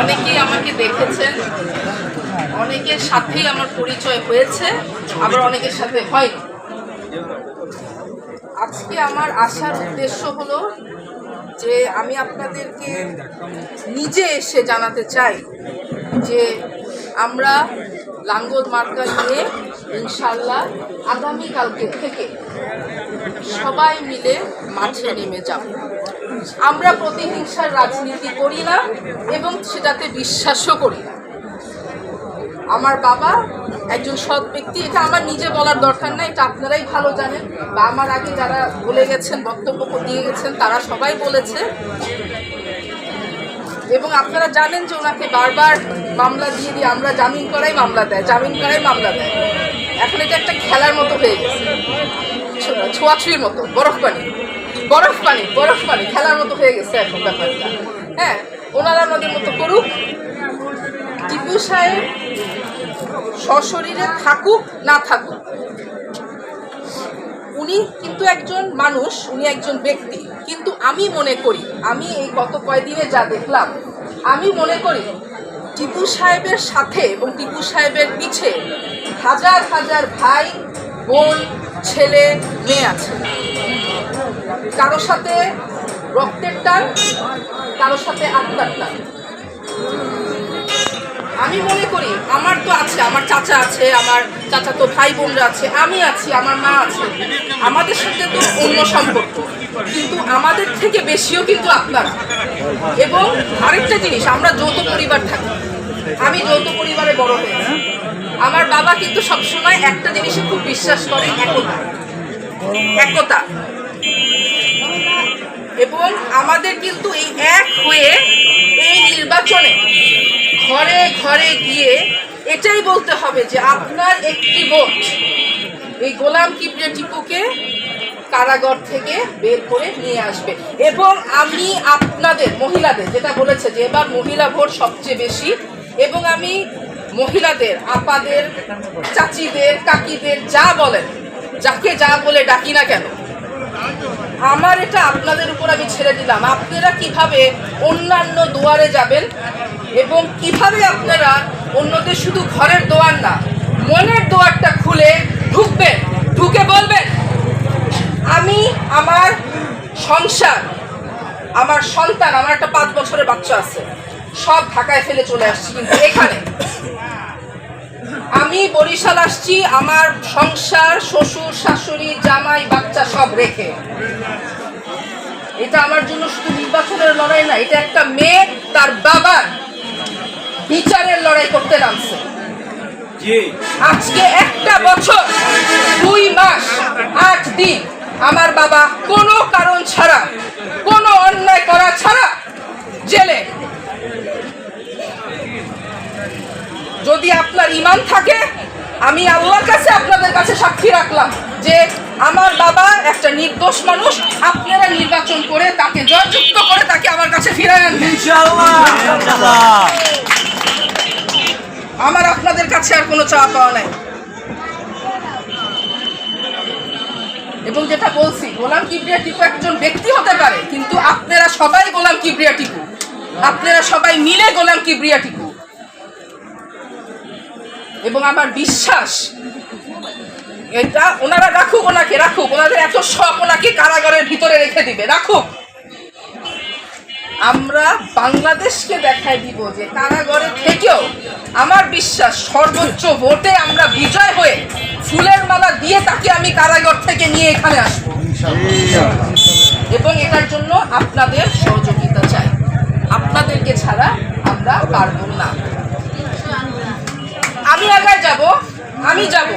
অনেকেই আমাকে দেখেছেন, অনেকের সাথেই আমার পরিচয় হয়েছে, আবার অনেকের সাথে হয় আজকে আমার আসার উদ্দেশ্য হলো যে আমি আপনাদেরকে নিজে এসে জানাতে চাই যে আমরা লাঙ্গল মার্কা নিয়ে ইনশাল্লাহ আগামীকালকে থেকে সবাই মিলে মাঠে নেমে যাব। আমরা প্রতিহিংসার রাজনীতি করি না এবং সেটাতে বিশ্বাসও করি না। আমার বাবা একজন সৎ ব্যক্তি, এটা আমার নিজে বলার দরকার নাই, এটা আপনারাই ভালো জানেন বা আমার আগে যারা বলে গেছেন, বক্তব্য দিয়ে গেছেন, তারা সবাই বলেছে। এবং আপনারা জানেন যে ওনাকে বারবার মামলা দিয়ে দিয়ে আমরা জামিন করাই মামলা দেয়, জামিন করাই মামলা দেয়। এখন এটা একটা খেলার মতো হয়ে গেছে। ছো- ছোঁয়াছুঁয়ির মতো বরফ পানি বরফ পানি বরফ পানি খেলার মতো হয়ে গেছে এখন ব্যাপারটা। হ্যাঁ ওনারা ওনাদের মতো করুক। টিপু সাহেব সশরীরে থাকুক, না থাকুক। উনি কিন্তু একজন মানুষ, উনি একজন ব্যক্তি। কিন্তু আমি মনে করি, আমি এই গত কয়দিনে যা দেখলাম, আমি মনে করি টিপু সাহেবের সাথে এবং টিপু সাহেবের পিছে হাজার হাজার ভাই, বোন ছেলে মেয়ে আছে। কারও সাথে রক্তের টান কারও সাথে আত্মার টান। আমি মনে করি, আমার তো আছে, আমার চাচা আছে, আমার চাচা তো ভাই বোনরা আছে, আমি আছি, আমার মা আছে। আমাদের সাথে তো অন্য সম্পর্ক, কিন্তু আমাদের থেকে বেশিও কিন্তু আপনার এবং আরেকটা জিনিস, আমরা যৌথ পরিবার থাকি। আমি যৌথ পরিবারে বড় হয়েছি। আমার বাবা কিন্তু সবসময় একটা জিনিসে খুব বিশ্বাস করে, একতা। একতা। এবং আমাদের কিন্তু এই এক হয়ে এই নির্বাচনে ঘরে ঘরে গিয়ে এটাই বলতে হবে যে আপনার একটি ভোট, এই গোলাম কিবরিয়া টিপুকে কারাগার থেকে বের করে নিয়ে আসবে। এবং আমি আপনাদের, মহিলাদের, যেটা বলেছে যে এবার মহিলা ভোট সবচেয়ে বেশি, এবং আমি মহিলাদের, আপাদের, চাচিদের, কাকিদের যা বলেন, যাকে যা বলে ডাকি না কেন? আমার এটা আপনাদের উপর আমি ছেড়ে দিলাম। আপনারা কীভাবে অন্যান্য দুয়ারে যাবেন এবং কীভাবে আপনারা অন্যদের শুধু ঘরের দোয়ার না, মনের দোয়ারটা খুলে ঢুকবেন, ঢুকে বলবেন, আমি আমার সংসার, আমার সন্তান, আমার একটা পাঁচ বছরের বাচ্চা আছে সব ঢাকায় ফেলে চলে আসছি কিন্তু এখানে। আমি বরিশাল আসছি আমার সংসার শ্বশুর শাশুড়ি জামাই বাচ্চা সব রেখে। এটা আমার জন্য শুধু নির্বাচনের লড়াই না এটা একটা মেয়ে তার বাবার বিচারের লড়াই করতে নামছে। আজকে একটা বছর দুই মাস আট দিন আমার বাবা কোনো কারণ ছাড়া কোনো অন্যায় করা ছাড়া জেলে যদি আপনার ইমান থাকে আমি আল্লাহর কাছে আপনাদের কাছে সাক্ষী রাখলাম যে আমার বাবা একটা নির্দোষ মানুষ আপনারা নির্বাচন করে তাকে জয়যুক্ত করে তাকে আমার কাছে ফিরায় আনবেন। আমার আপনাদের কাছে আর কোনো চাওয়া পাওয়া নাই। এবং যেটা বলছি গোলাম কিবরিয়া টিপু একজন ব্যক্তি হতে পারে কিন্তু আপনারা সবাই গোলাম কিবরিয়া টিপু। আপনারা সবাই মিলে গোলাম কিবরিয়া টিপু। এবং আমার বিশ্বাস, এটা ওনারা রাখুক ওনাকে, রাখুক। ওনাদের এত শখ ওনাকে কারাগারের ভিতরে রেখে দিবে। রাখুক। আমরা বাংলাদেশকে দেখাই দিব যে কারাগারে থেকেও আমার বিশ্বাস, সর্বোচ্চ ভোটে আমরা বিজয় হয়ে ফুলের মালা দিয়ে তাকে আমি কারাগার থেকে নিয়ে এখানে আসব। এবং এটার জন্য আপনাদের সহযোগিতা চাই। আপনাদেরকে ছাড়া আমরা পারব না। যাব, আমি যাব।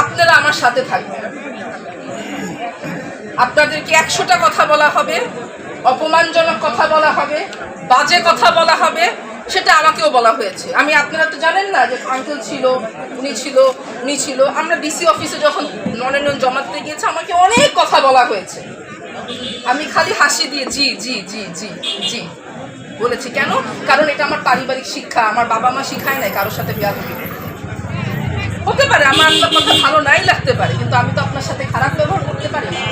আপনারা আমার সাথে থাকবেন। আপনাদেরকে একশোটা কথা বলা হবে, অপমানজনক কথা বলা হবে, বাজে কথা বলা হবে, সেটা আমাকেও বলা হয়েছে। আমি, আপনারা তো জানেন না যে আঙ্কেল ছিল, উনি ছিল উনি ছিল। আমরা ডিসি অফিসে যখন মনোনয়ন জমাতে গিয়েছে, আমাকে অনেক কথা বলা হয়েছে। আমি খালি হাসি দিয়ে, জি জি জি জি জি, বলেছি। কেন? কারণ এটা আমার পারিবারিক শিক্ষা। আমার বাবা মা শিখায় নাই কারোর সাথে বিয়া হতে পারে, আমার আপনার কথা ভালো নাই লাগতে পারে, কিন্তু আমি তো আপনার সাথে খারাপ ব্যবহার করতে পারি না।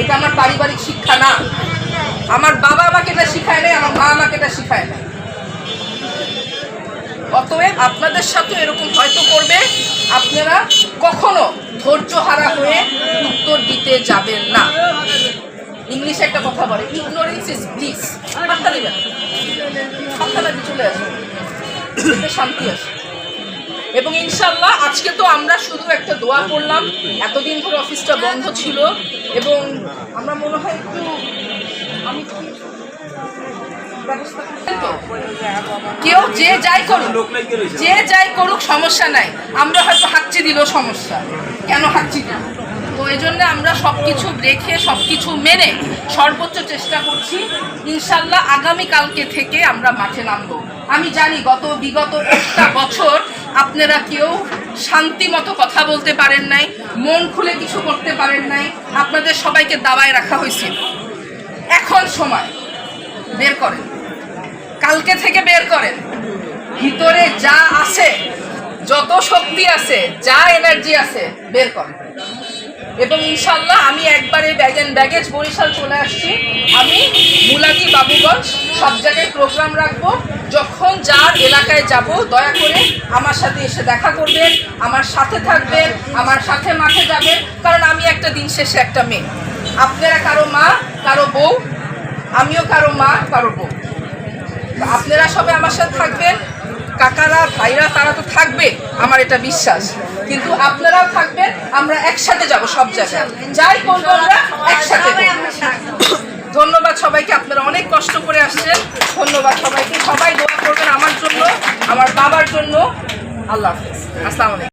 এটা আমার পারিবারিক শিক্ষা না। আমার বাবা আমাকে এটা শিখায় নাই, আমার মা আমাকে এটা শিখায় নাই। অতএব আপনাদের সাথে এরকম হয়তো করবে, আপনারা কখনো ধৈর্য হারা হয়ে উত্তর দিতে যাবেন না। ইংলিশে একটা কথা বলে ইগনোরেন্স ইজ ব্লিস হাতটা দিবেন। চলে আসবে। শান্তি আসে এবং ইনশাল্লাহ আজকে তো আমরা শুধু একটা দোয়া করলাম। এতদিন ধরে অফিসটা বন্ধ ছিল এবং আমরা মনে হয় একটু আমি? কেউ যে যাই করুক, যে যাই করুক, সমস্যা নাই। আমরা হয়তো হাঁচি দিল সমস্যা। কেন হাঁচি দিল তো এই জন্য আমরা সব কিছু রেখে সব কিছু মেনে সর্বোচ্চ চেষ্টা করছি। ইনশাল্লাহ আগামী কালকে থেকে আমরা মাঠে নামবো। আমি জানি গত বিগত একটা বছর আপনারা কেউ শান্তি মতো কথা বলতে পারেন নাই, মন খুলে কিছু করতে পারেন নাই, আপনাদের সবাইকে দাবায় রাখা হয়েছিল। এখন সময়, বের করেন। কালকে থেকে বের করেন। ভিতরে যা আছে, যত শক্তি আছে, যা এনার্জি আছে, বের করেন। এবং ইনশাল্লাহ আমি একবারে ব্যাগ অ্যান্ড ব্যাগেজ বরিশাল চলে আসছি। আমি মুলাদি বাবুগঞ্জ, সব জায়গায় প্রোগ্রাম রাখব। যখন যার এলাকায় যাব, দয়া করে আমার সাথে এসে দেখা করবেন আমার সাথে থাকবেন আমার সাথে মাঠে যাবেন কারণ আমি একটা দিন শেষে একটা মেয়ে। আপনারা কারও মা, কারও বউ, আমিও কারও মা, কারও বউ। আপনারা সবাই আমার সাথে থাকবেন। কাকারা, ভাইরা, তারা তো থাকবে, আমার এটা বিশ্বাস। কিন্তু আপনারাও থাকবেন, আমরা একসাথে যাব সব জায়গায়। যাই করব আমরা, একসাথে সবাইকে আপনারা অনেক কষ্ট করে আসছেন। ধন্যবাদ সবাইকে। সবাই দোয়া করবেন আমার জন্য, আমার বাবার জন্য। আল্লাহ হাফেজ। আসসালামু আলাইকুম।